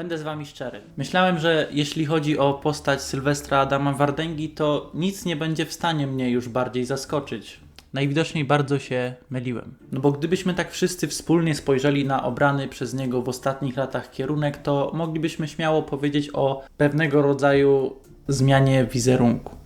Będę z wami szczery. Myślałem, że jeśli chodzi o postać Sylwestra Adama Wardęgi, to nic nie będzie w stanie mnie już bardziej zaskoczyć. Najwidoczniej bardzo się myliłem. No bo gdybyśmy tak wszyscy wspólnie spojrzeli na obrany przez niego w ostatnich latach kierunek, to moglibyśmy śmiało powiedzieć o pewnego rodzaju zmianie wizerunku.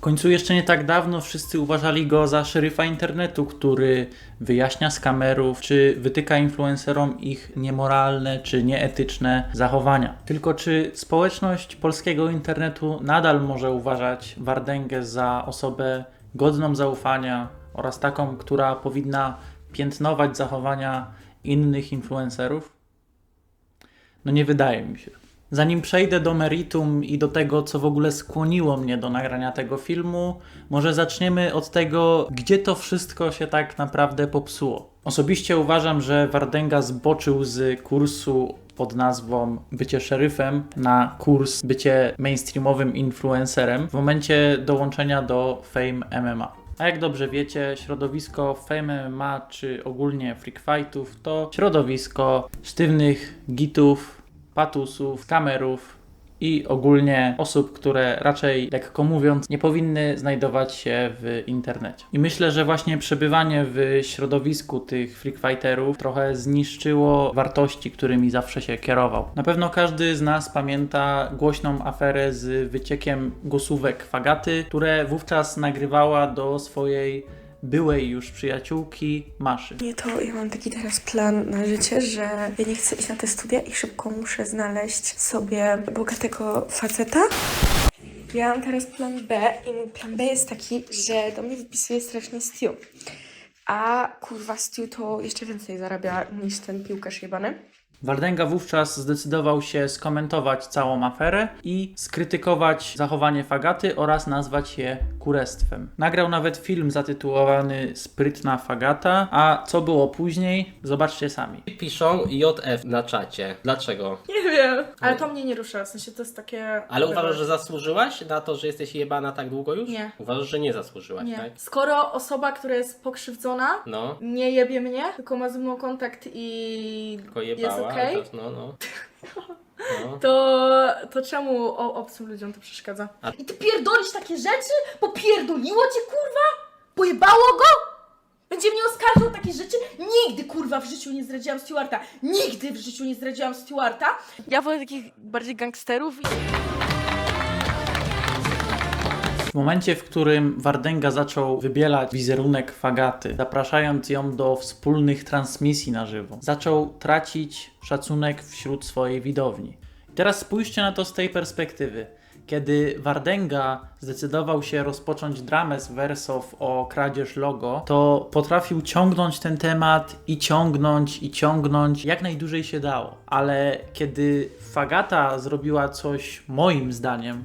W końcu jeszcze nie tak dawno wszyscy uważali go za szeryfa internetu, który wyjaśnia skamerów, czy wytyka influencerom ich niemoralne czy nieetyczne zachowania. Tylko czy społeczność polskiego internetu nadal może uważać Wardęgę za osobę godną zaufania oraz taką, która powinna piętnować zachowania innych influencerów? No nie wydaje mi się. Zanim przejdę do meritum i do tego, co w ogóle skłoniło mnie do nagrania tego filmu, może zaczniemy od tego, gdzie to wszystko się tak naprawdę popsuło. Osobiście uważam, że Wardęga zboczył z kursu pod nazwą bycie szeryfem na kurs bycie mainstreamowym influencerem w momencie dołączenia do Fame MMA. A jak dobrze wiecie, środowisko Fame MMA czy ogólnie freak fightów to środowisko sztywnych gitów, patusów, kamerów i ogólnie osób, które raczej, lekko mówiąc, nie powinny znajdować się w internecie. I myślę, że właśnie przebywanie w środowisku tych freakfighterów trochę zniszczyło wartości, którymi zawsze się kierował. Na pewno każdy z nas pamięta głośną aferę z wyciekiem głosówek Fagaty, które wówczas nagrywała do swojej byłej już przyjaciółki Maszy. Nie, to ja mam taki teraz plan na życie, że ja nie chcę iść na te studia i szybko muszę znaleźć sobie bogatego faceta. Ja mam teraz plan B i mój plan B jest taki, że do mnie wpisuje strasznie Stu. A kurwa Stu to jeszcze więcej zarabia niż ten piłkarz jebany. Wardęga wówczas zdecydował się skomentować całą aferę i skrytykować zachowanie Fagaty oraz nazwać je kurestwem. Nagrał nawet film zatytułowany Sprytna Fagata, a co było później, zobaczcie sami. Piszą JF na czacie. Dlaczego? Nie wiem, ale to mnie nie rusza, w sensie to jest takie... Ale uważasz, że zasłużyłaś na to, że jesteś jebana tak długo już? Nie. Uważasz, że nie zasłużyłaś, Nie. tak? Skoro osoba, która jest pokrzywdzona, No, nie jebie mnie, tylko ma ze mną kontakt i tylko jest jebała. To- No, no. no. to, to czemu o, obcym ludziom to przeszkadza? A- I ty pierdolisz takie rzeczy? Popierdoliło cię, kurwa? Pojebało go? Będzie mnie oskarżał o takie rzeczy? Nigdy, kurwa, w życiu nie zdradziłam Stewarta. Nigdy w życiu nie zdradziłam Stewarta. Ja wolę takich bardziej gangsterów i... W momencie, w którym Wardęga zaczął wybielać wizerunek Fagaty, zapraszając ją do wspólnych transmisji na żywo, zaczął tracić szacunek wśród swojej widowni. Teraz spójrzcie na to z tej perspektywy. Kiedy Wardęga zdecydował się rozpocząć dramę z Wersow o kradzież logo, to potrafił ciągnąć ten temat i ciągnąć, i ciągnąć, jak najdłużej się dało. Ale kiedy Fagata zrobiła coś, moim zdaniem,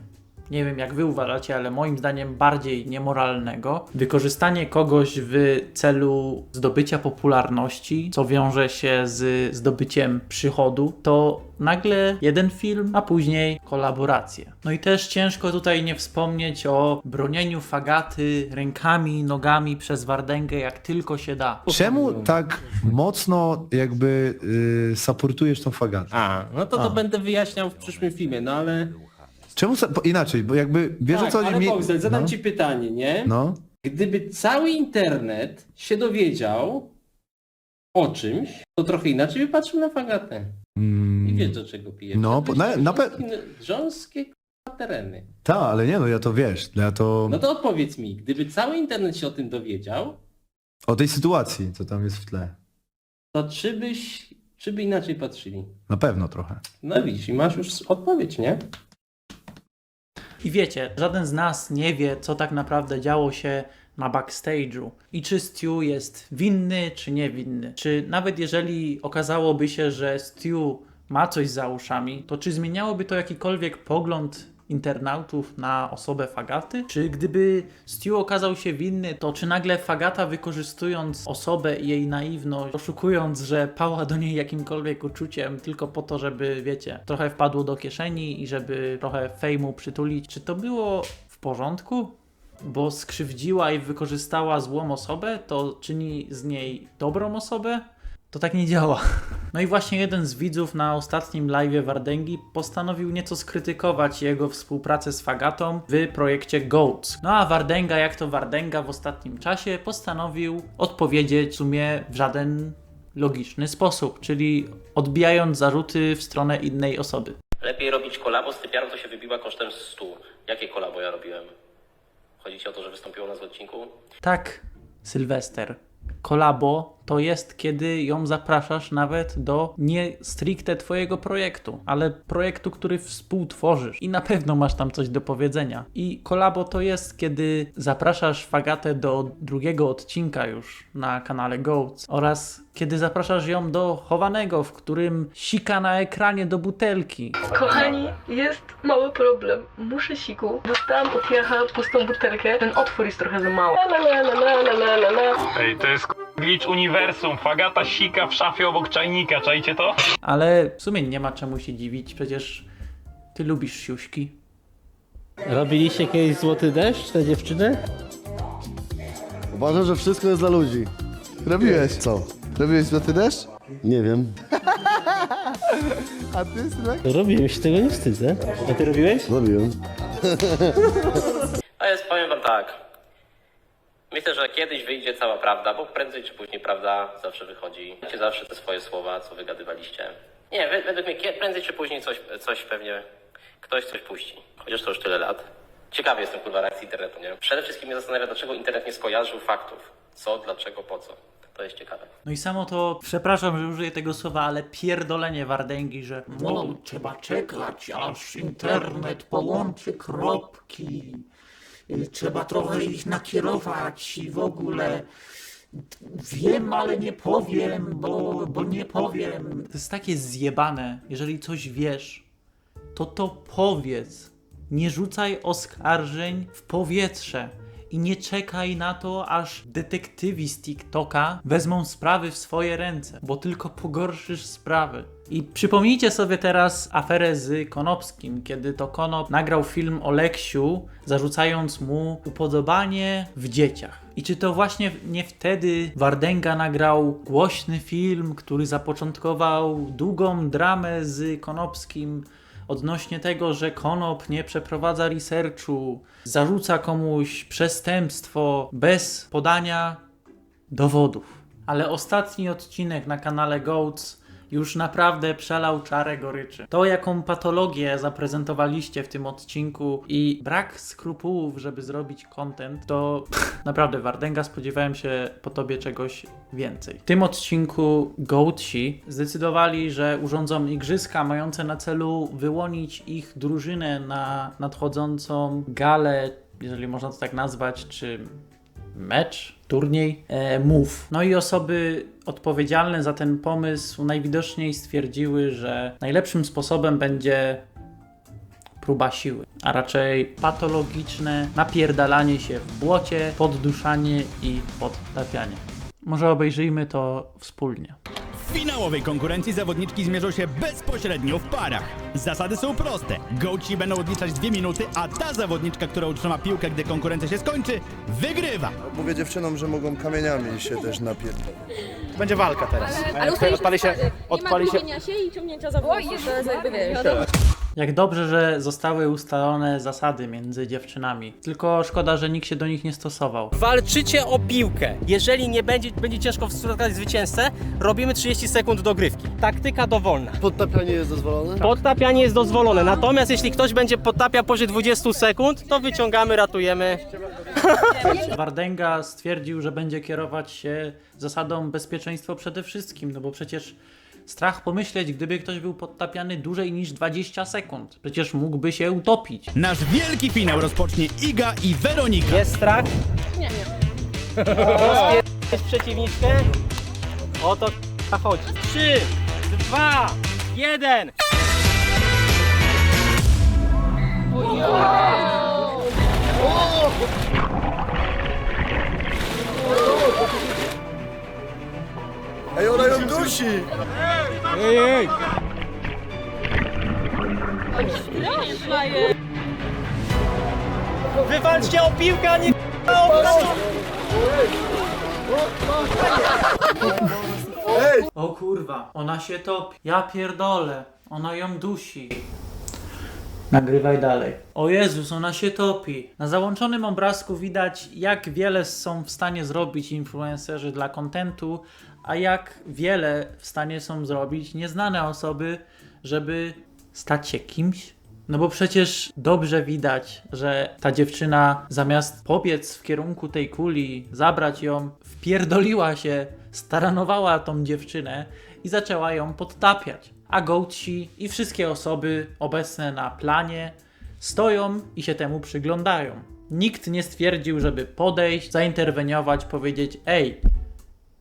nie wiem jak wy uważacie, ale moim zdaniem bardziej niemoralnego. Wykorzystanie kogoś w celu zdobycia popularności, co wiąże się z zdobyciem przychodu, to nagle jeden film, a później kolaboracje. No i też ciężko tutaj nie wspomnieć o bronieniu fagaty rękami, nogami przez Wardęgę jak tylko się da. Czemu tak mocno jakby y, supportujesz tą fagatę? A, no to A. to będę wyjaśniał w przyszłym filmie, no ale... Czemu sa- bo inaczej, bo jakby wiesz o tak, co chodzi? ale Mi- Bogdan, zadam no, ci pytanie, nie? no. Gdyby cały internet się dowiedział o czymś, to trochę inaczej by patrzył na fagatę. I Mm, wiesz do czego pijesz. No, bo na- na pe- grząskie- Grząskie k***a, tereny. Ta, ale nie no, ja to wiesz, ja to... No to odpowiedz mi, gdyby cały internet się o tym dowiedział, O tej sytuacji, co tam jest w tle. to czy byś, czy by inaczej patrzyli? Na pewno trochę. No widzisz, i masz już odpowiedź, nie? I wiecie, żaden z nas nie wie, co tak naprawdę działo się na backstage'u i czy Stu jest winny, czy niewinny. Czy nawet jeżeli okazałoby się, że Stu ma coś za uszami, to czy zmieniałoby to jakikolwiek pogląd internautów na osobę Fagaty? Czy gdyby Stu okazał się winny, to czy nagle Fagata wykorzystując osobę i jej naiwność, oszukując, że pała do niej jakimkolwiek uczuciem tylko po to, żeby, wiecie, trochę wpadło do kieszeni i żeby trochę fejmu przytulić, czy to było w porządku? Bo skrzywdziła i wykorzystała złą osobę, to czyni z niej dobrą osobę? To tak nie działa. No i właśnie jeden z widzów na ostatnim live Wardęgi postanowił nieco skrytykować jego współpracę z Fagatą w projekcie Goats. No a Wardęga, jak to Wardęga w ostatnim czasie, postanowił odpowiedzieć w sumie w żaden logiczny sposób, czyli odbijając zarzuty w stronę innej osoby. Lepiej robić kolabo z typiarą, co się wybiła kosztem 100. Jakie kolabo ja robiłem? Chodzi ci o to, że wystąpiło nas w odcinku? Tak, Sylwester. Kolabo to jest, kiedy ją zapraszasz nawet do nie stricte twojego projektu, ale projektu, który współtworzysz i na pewno masz tam coś do powiedzenia. I kolabo to jest, kiedy zapraszasz Fagatę do drugiego odcinka już na kanale Goats oraz kiedy zapraszasz ją do chowanego, w którym sika na ekranie do butelki. Kochani, jest mały problem. Muszę siku. Dostałam od Jacha pustą butelkę. Ten otwór jest trochę za mały. La, la, la, la, la, la, la, la. Ej, to jest glitch uniwersum. Fagata sika w szafie obok czajnika, czajcie to? Ale w sumie nie ma czemu się dziwić, przecież ty lubisz siuśki. Robiliście kiedyś złoty deszcz na dziewczynę? Uważam, że wszystko jest dla ludzi. Robiłeś. Co? Robiłeś złoty deszcz? Nie wiem. A ty, Sylwek? Robiłem, się tego nie wstydzę. A ty robiłeś? Robiłem. A jest, powiem wam tak. Myślę, że kiedyś wyjdzie cała prawda, bo prędzej czy później prawda zawsze wychodzi. Macie zawsze te swoje słowa, co wygadywaliście. Nie, we- według mnie kie- prędzej czy później coś, coś pewnie, ktoś coś puści. Chociaż to już tyle lat. Ciekawy jestem kurwa reakcji internetu, nie? Przede wszystkim mnie zastanawia, dlaczego internet nie skojarzył faktów. Co, dlaczego, po co. To jest ciekawe. No i samo to, przepraszam, że użyję tego słowa, ale pierdolenie Wardęgi, że no, trzeba czekać, aż internet połączy kropki, trzeba trochę ich nakierować i w ogóle wiem, ale nie powiem, bo, bo nie powiem. To jest takie zjebane, jeżeli coś wiesz, to to powiedz. Nie rzucaj oskarżeń w powietrze. I nie czekaj na to, aż detektywi z TikToka wezmą sprawy w swoje ręce, bo tylko pogorszysz sprawy. I przypomnijcie sobie teraz aferę z Konopskim, kiedy to Konop nagrał film o Leksiu, zarzucając mu upodobanie w dzieciach. I czy to właśnie nie wtedy Wardęga nagrał głośny film, który zapoczątkował długą dramę z Konopskim odnośnie tego, że Konop nie przeprowadza researchu, zarzuca komuś przestępstwo bez podania dowodów. Ale ostatni odcinek na kanale Goats już naprawdę przelał czarę goryczy. To, jaką patologię zaprezentowaliście w tym odcinku i brak skrupułów, żeby zrobić content, to naprawdę Wardęga spodziewałem się po tobie czegoś więcej. W tym odcinku Goatsi zdecydowali, że urządzą igrzyska mające na celu wyłonić ich drużynę na nadchodzącą galę, jeżeli można to tak nazwać, czy mecz, turniej, e, move. No i osoby odpowiedzialne za ten pomysł najwidoczniej stwierdziły, że najlepszym sposobem będzie próba siły, a raczej patologiczne napierdalanie się w błocie, podduszanie i podtapianie. Może obejrzyjmy to wspólnie. W finałowej konkurencji zawodniczki zmierzą się bezpośrednio w parach. Zasady są proste. Gołci będą odliczać dwie minuty, a ta zawodniczka, która utrzyma piłkę, gdy konkurencja się skończy, wygrywa. Mówię dziewczynom, że mogą kamieniami się też napierdolić. Będzie walka teraz. Ale ustaliliśmy Odpali się, odpali się. Nie ma się i ciągnięcia za włosy. To jest jakby wiesz. Jak dobrze, że zostały ustalone zasady między dziewczynami. Tylko szkoda, że nikt się do nich nie stosował. Walczycie o piłkę. Jeżeli nie będzie, będzie ciężko wskazać zwycięzcę, robimy 30 sekund dogrywki. Taktyka dowolna. Podtapianie jest dozwolone? Podtapianie jest dozwolone, natomiast jeśli ktoś będzie podtapiał powyżej 20 sekund, to wyciągamy, ratujemy. Wardęga stwierdził, że będzie kierować się zasadą bezpieczeństwo przede wszystkim, no bo przecież strach pomyśleć, gdyby ktoś był podtapiany dłużej niż 20 sekund. Przecież mógłby się utopić. Nasz wielki finał rozpocznie Iga i Weronika. Jest strach? Nie, nie. Rozpierdzieć przeciwniczkę? O to k***a chodzi. 3, 2, 1. dusi! Ej, ej. Wywalczcie o piłkę, a nie o O kurwa, ona się topi. Ja pierdolę. Ona ją dusi. Nagrywaj dalej. O Jezus, ona się topi. Na załączonym obrazku widać, jak wiele są w stanie zrobić influencerzy dla kontentu, a jak wiele w stanie są zrobić nieznane osoby, żeby stać się kimś. No bo przecież dobrze widać, że ta dziewczyna zamiast pobiec w kierunku tej kuli, zabrać ją, wpierdoliła się, staranowała tą dziewczynę i zaczęła ją podtapiać. A Goatsi i wszystkie osoby obecne na planie stoją i się temu przyglądają. Nikt nie stwierdził, żeby podejść, zainterweniować, powiedzieć: Ej,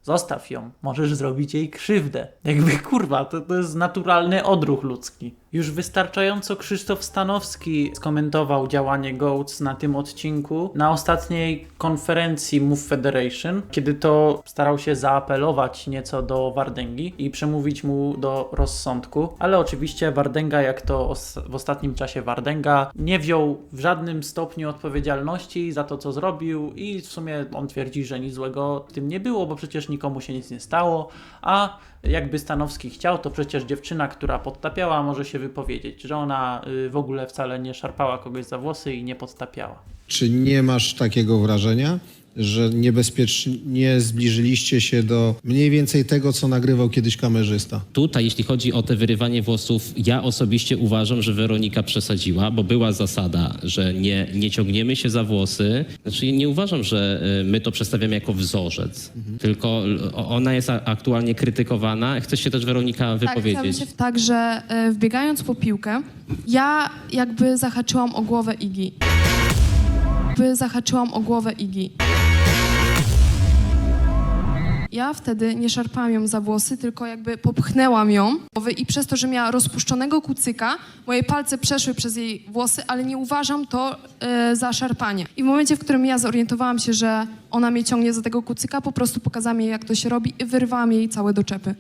zostaw ją, możesz zrobić jej krzywdę. Jakby kurwa, to, to jest naturalny odruch ludzki. Już wystarczająco Krzysztof Stanowski skomentował działanie Goats na tym odcinku na ostatniej konferencji Move Federation, kiedy to starał się zaapelować nieco do Wardęgi i przemówić mu do rozsądku, ale oczywiście Wardęga, jak to os- w ostatnim czasie Wardęga, nie wziął w żadnym stopniu odpowiedzialności za to, co zrobił i w sumie on twierdzi, że nic złego w tym nie było, bo przecież nikomu się nic nie stało, a jakby Stanowski chciał, to przecież dziewczyna, która podtapiała, może się wypowiedzieć, że ona y, w ogóle wcale nie szarpała kogoś za włosy i nie podtapiała. Czy nie masz takiego wrażenia, że niebezpiecznie zbliżyliście się do mniej więcej tego, co nagrywał kiedyś kamerzysta? Tutaj, jeśli chodzi o te wyrywanie włosów, ja osobiście uważam, że Weronika przesadziła, bo była zasada, że nie, nie ciągniemy się za włosy. Znaczy, nie uważam, że y, my to przedstawiamy jako wzorzec, tylko y, ona jest a- aktualnie krytykowana. Chce się też Weronika Tak, chciałabym wypowiedzieć. się tak, że e, wbiegając po piłkę, ja jakby zahaczyłam o głowę Igi. Jakby zahaczyłam o głowę Igi. Ja wtedy nie szarpałam ją za włosy, tylko jakby popchnęłam ją i przez to, że miała rozpuszczonego kucyka, moje palce przeszły przez jej włosy, ale nie uważam to e, za szarpanie. I w momencie, w którym ja zorientowałam się, że ona mnie ciągnie za tego kucyka, po prostu pokazałam jej, jak to się robi i wyrwałam jej całe doczepy.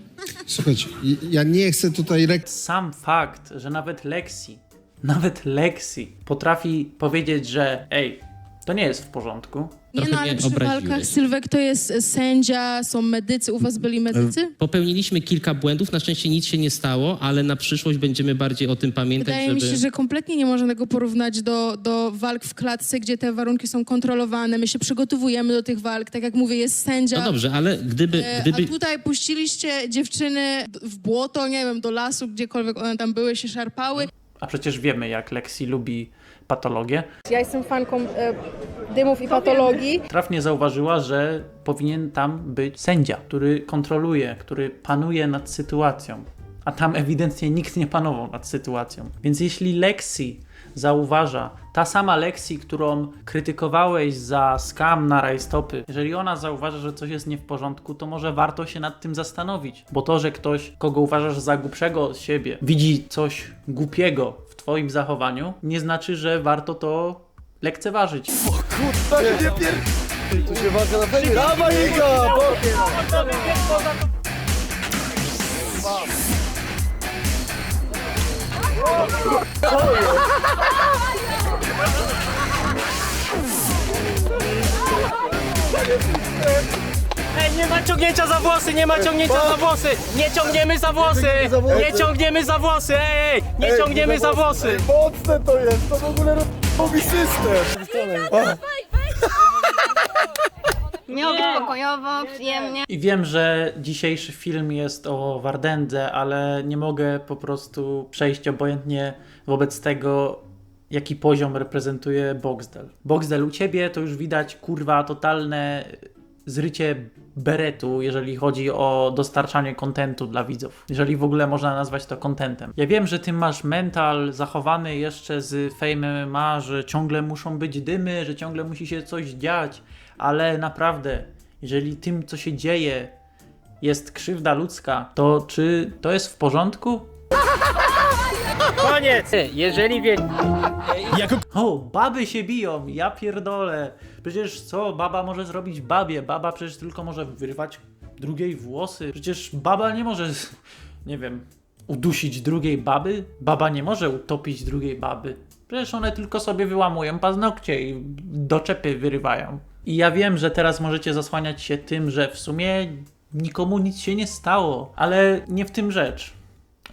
Słuchajcie, ja nie chcę tutaj Sam fakt, że nawet Lexi, nawet Lexi potrafi powiedzieć, że ej, to nie jest w porządku, Nie no, ale przy walkach Sylwek to jest sędzia, są medycy, u was byli medycy? Popełniliśmy kilka błędów, na szczęście nic się nie stało, ale na przyszłość będziemy bardziej o tym pamiętać, Wydaje żeby... mi się, że kompletnie nie można tego porównać do, do walk w klatce, gdzie te warunki są kontrolowane. My się przygotowujemy do tych walk. Tak jak mówię, jest sędzia. No dobrze, ale gdyby... E, gdyby... A tutaj puściliście dziewczyny w błoto, nie wiem, do lasu, gdziekolwiek one tam były, się szarpały. a przecież wiemy, jak Lexi lubi Ja jestem fanką e, dymów i patologii. trafnie zauważyła, że powinien tam być sędzia, który kontroluje, który panuje nad sytuacją. A tam ewidentnie nikt nie panował nad sytuacją. Więc jeśli Lexi zauważa, ta sama Lexi, którą krytykowałeś za skam na rajstopy, jeżeli ona zauważa, że coś jest nie w porządku, to może warto się nad tym zastanowić. Bo to, że ktoś, kogo uważasz za głupszego od siebie, widzi coś głupiego twoim zachowaniu, nie znaczy, że warto to lekceważyć. Tu się walka na pewno. Dawaj Iga! Ej, nie ma ciągnięcia za włosy, nie ma ciągnięcia za włosy! Nie ciągniemy za włosy! Nie ciągniemy za włosy, ej! Nie ciągniemy za włosy! Mocne to jest, to w ogóle robi system. Miało być pokojowo, przyjemnie. I wiem, że dzisiejszy film jest o Wardędze, ale nie mogę po prostu przejść obojętnie wobec tego, jaki poziom reprezentuje Boxdel. Boxdel, u ciebie to już widać kurwa totalne zrycie beretu, jeżeli chodzi o dostarczanie kontentu dla widzów. Jeżeli w ogóle można nazwać to kontentem. Ja wiem, że ty masz mental zachowany jeszcze z Fame MMA, że ciągle muszą być dymy, że ciągle musi się coś dziać, ale naprawdę, jeżeli tym, co się dzieje, jest krzywda ludzka, to czy to jest w porządku? Koniec! Jeżeli wie... Jako O, baby się biją, ja pierdolę. Przecież co baba może zrobić babie? Baba przecież tylko może wyrwać drugiej włosy. Przecież baba nie może, nie wiem, udusić drugiej baby. Baba nie może utopić drugiej baby. Przecież one tylko sobie wyłamują paznokcie i doczepy wyrywają. I ja wiem, że teraz możecie zasłaniać się tym, że w sumie nikomu nic się nie stało. Ale nie w tym rzecz.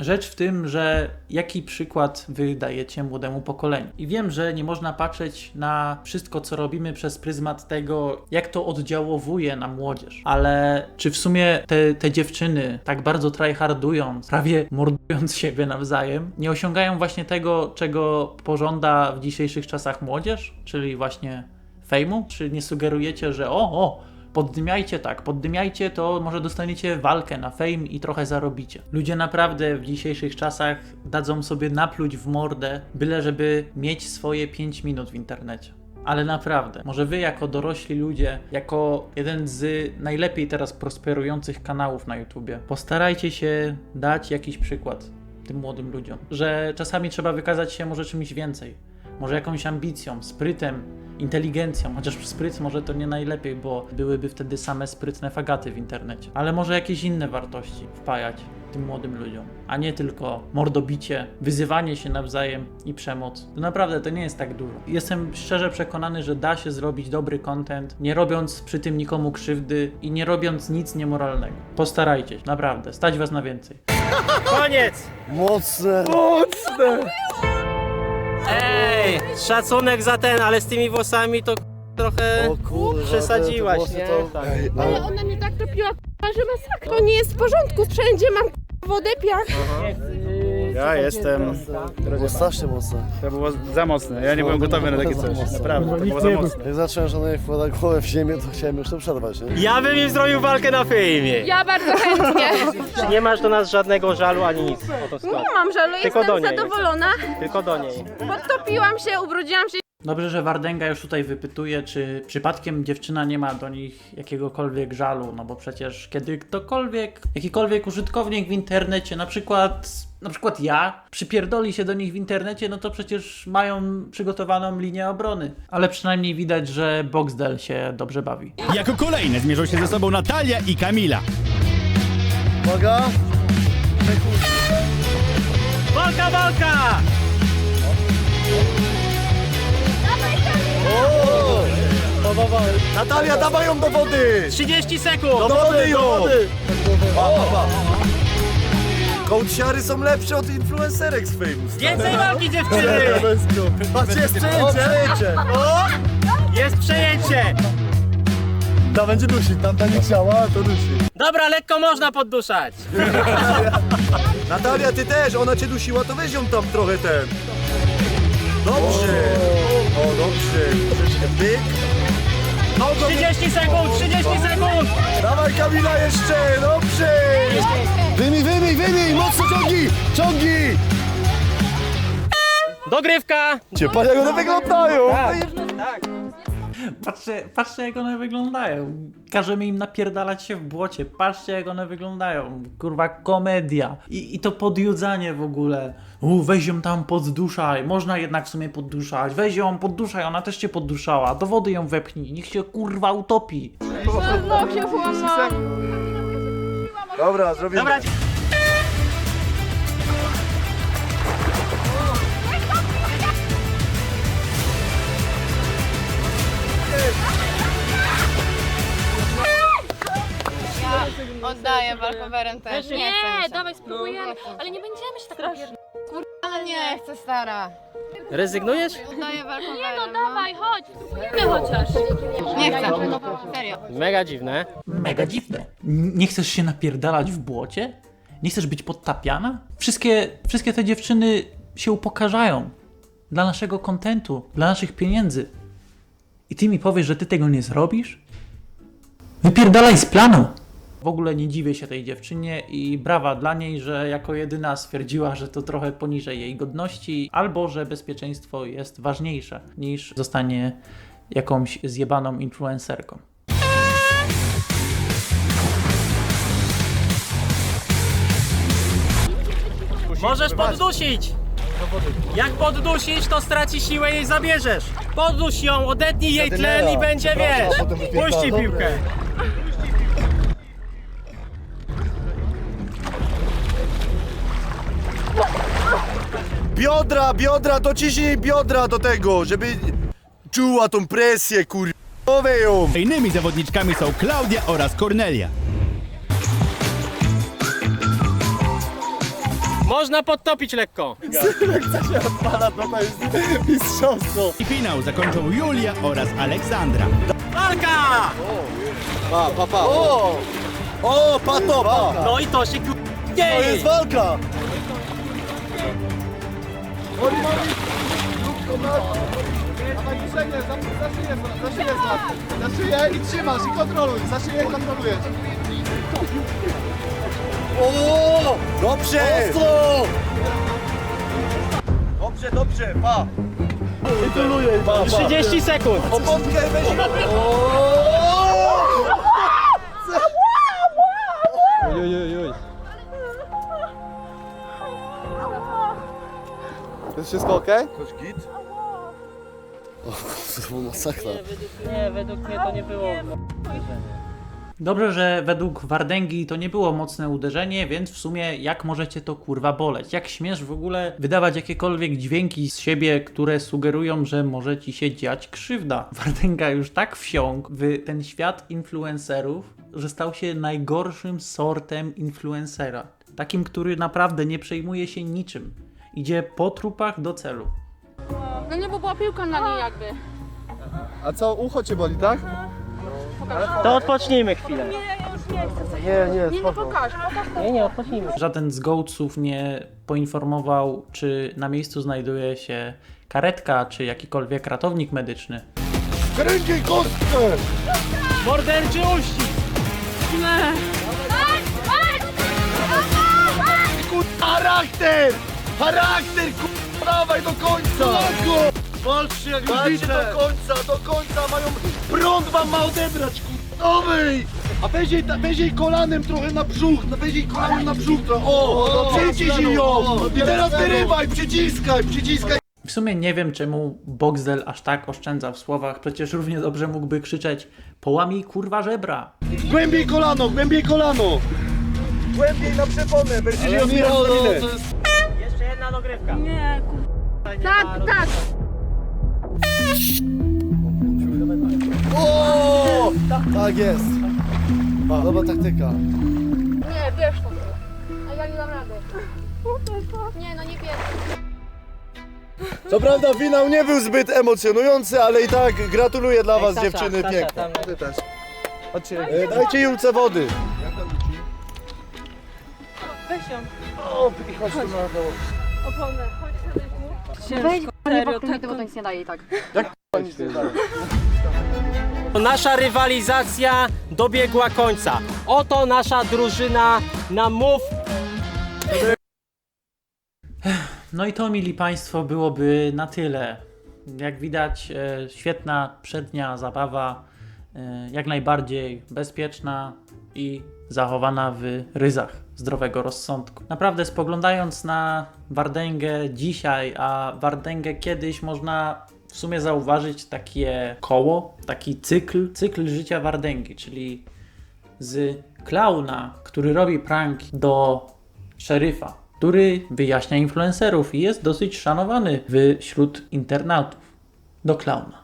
Rzecz w tym, że jaki przykład wy dajecie młodemu pokoleniu. I wiem, że nie można patrzeć na wszystko, co robimy przez pryzmat tego, jak to oddziałowuje na młodzież. Ale czy w sumie te, te dziewczyny tak bardzo tryhardując, prawie mordując siebie nawzajem, nie osiągają właśnie tego, czego pożąda w dzisiejszych czasach młodzież? Czyli właśnie fejmu? Czy nie sugerujecie, że o, o, poddymiajcie tak, poddymiajcie, to może dostaniecie walkę na fame i trochę zarobicie. Ludzie naprawdę w dzisiejszych czasach dadzą sobie napluć w mordę, byle żeby mieć swoje 5 minut w internecie. Ale naprawdę, może wy jako dorośli ludzie, jako jeden z najlepiej teraz prosperujących kanałów na YouTubie, postarajcie się dać jakiś przykład tym młodym ludziom, że czasami trzeba wykazać się może czymś więcej, może jakąś ambicją, sprytem, inteligencją, chociaż spryt może to nie najlepiej, bo byłyby wtedy same sprytne fagaty w internecie, ale może jakieś inne wartości wpajać tym młodym ludziom, a nie tylko mordobicie, wyzywanie się nawzajem i przemoc. To naprawdę to nie jest tak dużo. Jestem szczerze przekonany, że da się zrobić dobry content, nie robiąc przy tym nikomu krzywdy i nie robiąc nic niemoralnego. Postarajcie się, naprawdę, stać was na więcej. Koniec! Mocne. Ej, szacunek za ten, ale z tymi włosami to trochę O kurwa, przesadziłaś, te- te nie? włosy to- Tak. Ej, Ale ale- ona mnie tak topiła, k***a, że masakra. To nie jest w porządku, wszędzie mam k***a, wodę piach. Ja jestem. To było strasznie mocne. To było za mocne. Ja nie byłem gotowy na takie coś. Naprawdę, to było za mocne. Jak zacząłem, że ona wkłada głowę w ziemię, to chciałem już to przerwać, nie? Ja bym im zrobił walkę na fejmie. Ja bardzo chętnie. Nie masz do nas żadnego żalu ani nic. O. Nie mam żalu, Tylko do jestem niej. zadowolona. Tylko do niej. Podtopiłam się, ubrudziłam się Dobrze, że Wardęga już tutaj wypytuje, czy przypadkiem dziewczyna nie ma do nich jakiegokolwiek żalu, no bo przecież kiedy ktokolwiek, jakikolwiek użytkownik w internecie, na przykład, na przykład ja, przypierdoli się do nich w internecie, no to przecież mają przygotowaną linię obrony. Ale przynajmniej widać, że Boxdel się dobrze bawi. Jako kolejne zmierzą się ze sobą Natalia i Kamila. Uwaga! Walka, walka! Natalia, dawaj ją do wody! 30 sekund! Do wody ją! Kołciary są lepsze od influencerek z fejmu. Więcej walki dziewczyny! Patrzcie, jest przejęcie! O! Jest przejęcie! Ta będzie dusić, tamta nie chciała, a to dusi. Dobra, lekko można podduszać. Natalia, ty też, ona cię dusiła, to weź ją tam trochę ten. Dobrze! O, dobrze, troszeczkę pyk. No, to 30 sekund, 30 sekund! Dawaj Kamila jeszcze, dobrze! Wyjmij, wyjmij, wyjmij, mocno ciągi, ciągi! Dogrywka! Cię, patrz jak one wyglądają! Patrzcie, patrzcie jak one wyglądają. Każemy im napierdalać się w błocie. Patrzcie jak one wyglądają. Kurwa komedia. I, i to podjudzanie w ogóle. U, weź ją tam podduszaj. Można jednak w sumie podduszać. Weź ją podduszaj, ona też cię podduszała. Do wody ją wepchnij. Niech się kurwa utopi. No się. Dobra, zrobimy. Dobra, Walkowerem też. Nie, Nie, chcę mi się. dawaj spróbujemy, ale nie będziemy się tak napierdalać. Ale nie chcę, stara. Rezygnujesz? Walkowerem. Nie no, dawaj, chodź, spróbujemy chociaż. Nie chcę. Serio. Mega dziwne. Mega dziwne. N- Nie chcesz się napierdalać w błocie? Nie chcesz być podtapiana? Wszystkie, wszystkie te dziewczyny się upokarzają. Dla naszego kontentu, dla naszych pieniędzy. I ty mi powiesz, że ty tego nie zrobisz? Wypierdalaj z planu! W ogóle nie dziwię się tej dziewczynie i brawa dla niej, że jako jedyna stwierdziła, że to trochę poniżej jej godności, albo że bezpieczeństwo jest ważniejsze niż zostanie jakąś zjebaną influencerką. Możesz poddusić! Jak poddusisz, to straci siłę i jej zabierzesz. Podduś ją, odetnij jej tlen i będzie, wiesz, puści piłkę. biodra, biodra, dociśnij biodra do tego, żeby czuła tą presję, kur... Owę ją! Innymi zawodniczkami są Klaudia oraz Kornelia. Można podtopić lekko. się odpala, to to mistrzostwo. I finał zakończą Julia oraz Aleksandra. Walka! Pa, pa, pa. O, o pato, pa. No i to się ku... To jest walka! Mori, mori! Dawaj kieszenie, za, za szyję, za szyję złap. Za szyję i trzymasz i kontroluj, za szyję kontrolujesz. O! Dobrze! Ostro! Dobrze, dobrze, pa! Tytuluję, pa, pa. 30 sekund. Oponkę weź! Oj, oj. To jest wszystko ok? Ktoś git? O, to była masakra. Nie, według mnie to nie było. Dobrze, że według Wardęgi to nie było mocne uderzenie, więc w sumie jak możecie to kurwa boleć? Jak śmiesz w ogóle wydawać jakiekolwiek dźwięki z siebie, które sugerują, że może ci się dziać krzywda? Wardęga już tak wsiąkł w ten świat influencerów, że stał się najgorszym sortem influencera. Takim, który naprawdę nie przejmuje się niczym. Idzie po trupach do celu. No nie, bo była piłka na niej jakby. A co, ucho cię boli, tak? To odpocznijmy chwilę. Nie, nie, Nie, no pokaż, pokaż to. Nie, nie, odpocznijmy. Żaden z gołców nie poinformował, czy na miejscu znajduje się karetka, czy jakikolwiek ratownik medyczny. Kręgij kostkę! Morderczy uścisk. Charakter! Charakter, k***a, dawaj do końca! Walczcie jak Walczcie do końca, do końca mają... Prąd wam ma odebrać, k***a, nowej! A weź jej, weź jej kolanem trochę na brzuch, no weź jej kolanem na brzuch trochę, o! Przyciśnij ją! I teraz wyrywaj, przyciskaj, przyciskaj! W sumie nie wiem, czemu Boxdel aż tak oszczędza w słowach, przecież równie dobrze mógłby krzyczeć połamij kurwa żebra. Głębiej kolano, głębiej kolano! Głębiej na przeponę, Bersilio, Jeszcze dogrywka. Nie, kur... Tak, tak. O! Tak jest. Dobra taktyka. Nie, wiesz to. A ja nie dam rady. Nie, no nie bierz. Co prawda finał nie był zbyt emocjonujący, ale i tak gratuluję dla was Sasza, dziewczyny Sasza, piękne. tam- Ty też. Chodźcie. E, Dajcie Julce wody. Weź ją. O, i chodź tu na dół. Oponę. Chodź tu. Weź, nie serio, tak to nic nie daje i tak. Nic nie daje. Nasza rywalizacja dobiegła końca. Oto nasza drużyna na mów. No i to, mili Państwo, byłoby na tyle. Jak widać, e, świetna przednia zabawa, e, jak najbardziej bezpieczna i zachowana w ryzach zdrowego rozsądku. Naprawdę spoglądając na Wardęgę dzisiaj, a Wardęgę kiedyś można w sumie zauważyć takie koło, taki cykl, cykl życia Wardęgi, czyli z klauna, który robi prank do szeryfa, który wyjaśnia influencerów i jest dosyć szanowany wśród internautów, do klauna.